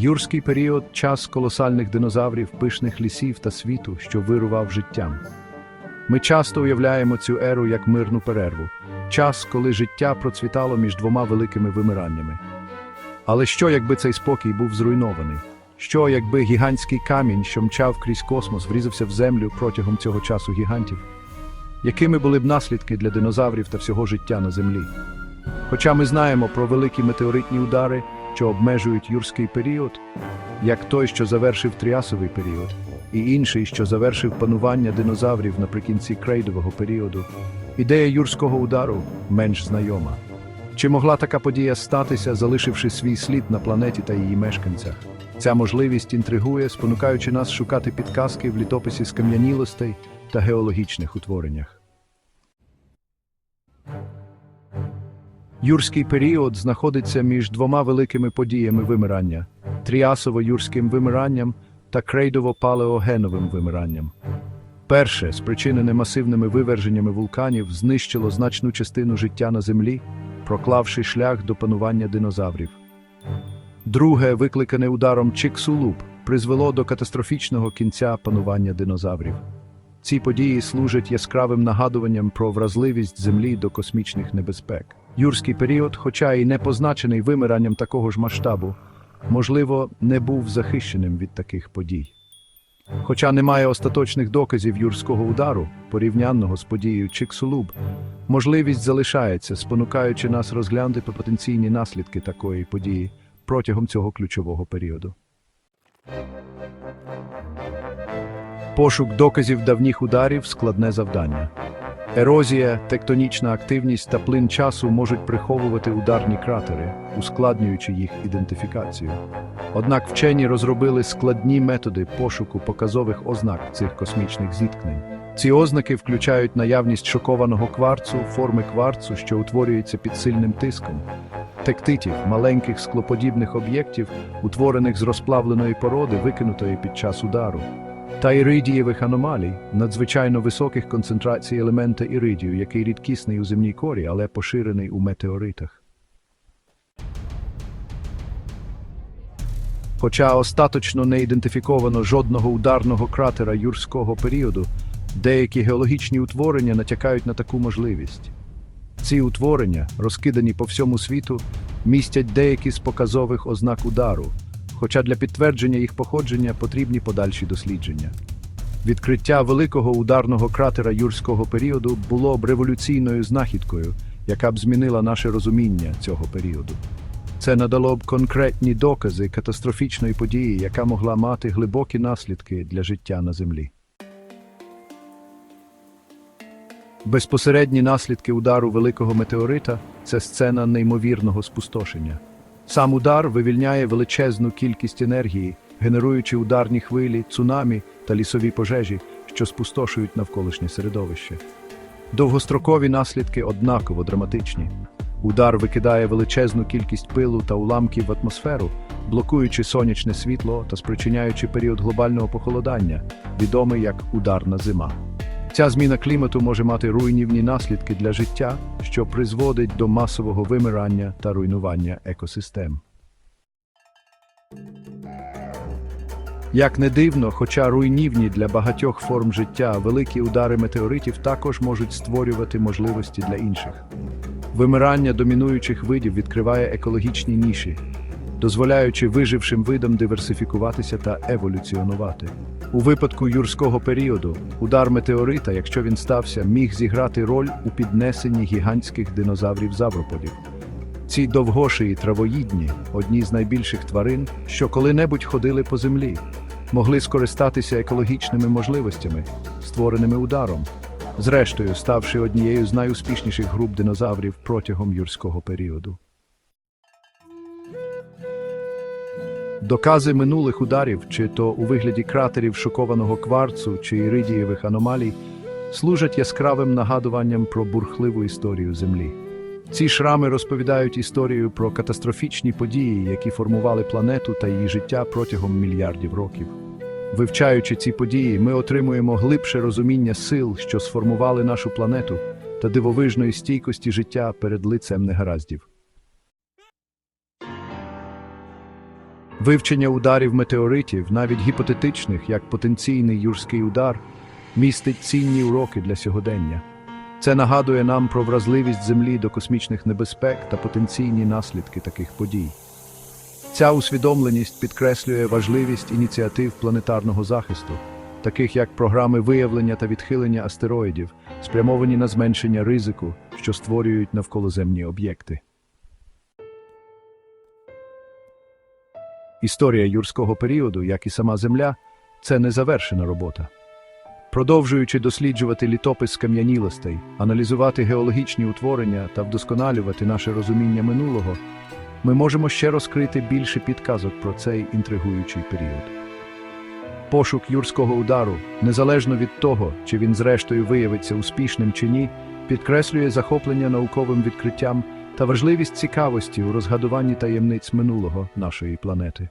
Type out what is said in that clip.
Юрський період час колосальних динозаврів, пишних лісів та світу, що вирував життям. Ми часто уявляємо цю еру як мирну перерву, час, коли життя процвітало між двома великими вимираннями. Але що, якби цей спокій був зруйнований? Що, якби гігантський камінь, що мчав крізь космос, врізався в землю протягом цього часу гігантів? Якими були б наслідки для динозаврів та всього життя на землі? Хоча ми знаємо про великі метеоритні удари, що обмежують юрський період, як той, що завершив тріасовий період, і інший, що завершив панування динозаврів наприкінці крейдового періоду, ідея юрського удару менш знайома. Чи могла така подія статися, залишивши свій слід на планеті та її мешканцях? Ця можливість інтригує, спонукаючи нас шукати підказки в літописі скам'янілостей та геологічних утвореннях. Юрський період знаходиться між двома великими подіями вимирання тріасово-юрським вимиранням та крейдово-палеогеновим вимиранням. Перше, спричинене масивними виверженнями вулканів, знищило значну частину життя на Землі, проклавши шлях до панування динозаврів. Друге, викликане ударом Чиксулуп, призвело до катастрофічного кінця панування динозаврів. Ці події служать яскравим нагадуванням про вразливість Землі до космічних небезпек. Юрський період, хоча і не позначений вимиранням такого ж масштабу, можливо, не був захищеним від таких подій. Хоча немає остаточних доказів юрського удару, порівнянного з подією Чиксулуб, можливість залишається, спонукаючи нас розглянути потенційні наслідки такої події протягом цього ключового періоду. Пошук доказів давніх ударів складне завдання. Ерозія, тектонічна активність та плин часу можуть приховувати ударні кратери, ускладнюючи їх ідентифікацію. Однак вчені розробили складні методи пошуку показових ознак цих космічних зіткнень. Ці ознаки включають наявність шокованого кварцу, форми кварцу, що утворюється під сильним тиском, тектитів, маленьких склоподібних об'єктів, утворених з розплавленої породи, викинутої під час удару, та іридієвих аномалій, надзвичайно високих концентрацій елемента іридію, який рідкісний у земній корі, але поширений у метеоритах. Хоча остаточно не ідентифіковано жодного ударного кратера юрського періоду, деякі геологічні утворення натякають на таку можливість. Ці утворення, розкидані по всьому світу, містять деякі з показових ознак удару, хоча для підтвердження їх походження потрібні подальші дослідження. Відкриття великого ударного кратера юрського періоду було б революційною знахідкою, яка б змінила наше розуміння цього періоду. Це надало б конкретні докази катастрофічної події, яка могла мати глибокі наслідки для життя на Землі. Безпосередні наслідки удару великого метеорита це сцена неймовірного спустошення. Сам удар вивільняє величезну кількість енергії, генеруючи ударні хвилі, цунамі та лісові пожежі, що спустошують навколишнє середовище. Довгострокові наслідки однаково драматичні. Удар викидає величезну кількість пилу та уламків в атмосферу, блокуючи сонячне світло та спричиняючи період глобального похолодання, відомий як ударна зима. Ця зміна клімату може мати руйнівні наслідки для життя, що призводить до масового вимирання та руйнування екосистем. Як не дивно, хоча руйнівні для багатьох форм життя, великі удари метеоритів також можуть створювати можливості для інших. Вимирання домінуючих видів відкриває екологічні ніші, дозволяючи вижившим видам диверсифікуватися та еволюціонувати. У випадку юрського періоду удар метеорита, якщо він стався, міг зіграти роль у піднесенні гігантських динозаврів-завроподів. Ці довгошиї травоїдні, одні з найбільших тварин, що коли-небудь ходили по землі, могли скористатися екологічними можливостями, створеними ударом, зрештою ставши однією з найуспішніших груп динозаврів протягом юрського періоду. Докази минулих ударів, чи то у вигляді кратерів шокованого кварцу чи іридієвих аномалій, служать яскравим нагадуванням про бурхливу історію Землі. Ці шрами розповідають історію про катастрофічні події, які формували планету та її життя протягом мільярдів років. Вивчаючи ці події, ми отримуємо глибше розуміння сил, що сформували нашу планету, та дивовижної стійкості життя перед лицем негараздів. Вивчення ударів метеоритів, навіть гіпотетичних, як потенційний юрський удар, містить цінні уроки для сьогодення. Це нагадує нам про вразливість Землі до космічних небезпек та потенційні наслідки таких подій. Ця усвідомленість підкреслює важливість ініціатив планетарного захисту, таких як програми виявлення та відхилення астероїдів, спрямовані на зменшення ризику, що створюють навколоземні об'єкти. Історія юрського періоду, як і сама Земля, це незавершена робота. Продовжуючи досліджувати літопис кам'янілостей, аналізувати геологічні утворення та вдосконалювати наше розуміння минулого, ми можемо ще розкрити більше підказок про цей інтригуючий період. Пошук юрського удару, незалежно від того, чи він зрештою виявиться успішним чи ні, підкреслює захоплення науковим відкриттям та важливість цікавості у розгадуванні таємниць минулого нашої планети.